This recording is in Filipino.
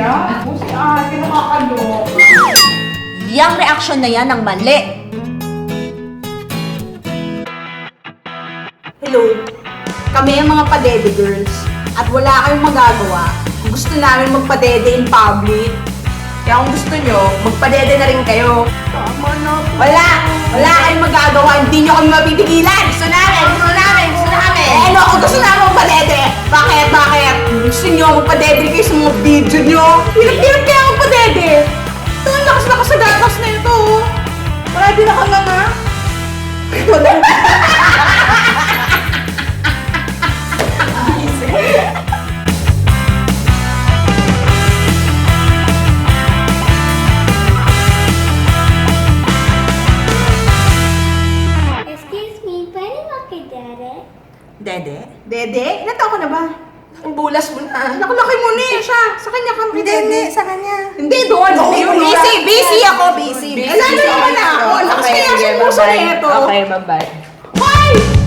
ate, nakakaloka. Yang reaksyon na yan ang mali. Hello, kami ang mga padede girls. At wala kayong magagawa kung gusto namin magpadede in public. Kaya kung gusto nyo, magpadede na rin kayo. Tama na Wala! Wala kayong magagawa. Hindi nyo kami mapipigilan. Gusto Gusto nyo magpadede kayo sa mga video nyo. Hirap-hirap kaya magpadede. Ito, ang lakas-lakas sa gatas na ito. oh. Wala din ako nga nga. Wala. Excuse me, pwede makidere? Dede? Dede? Ilan taon ka na ba? Ang bulas mo na. Nakalaki mo eh siya. Sa kanya ka Hindi, hindi. Sa kanya. Hindi, doon. Oo, busy, busy ako, busy. Busy. Lalo naman ako. Lakas kaya sa puso na ito. Okay, bye-bye. Hoy!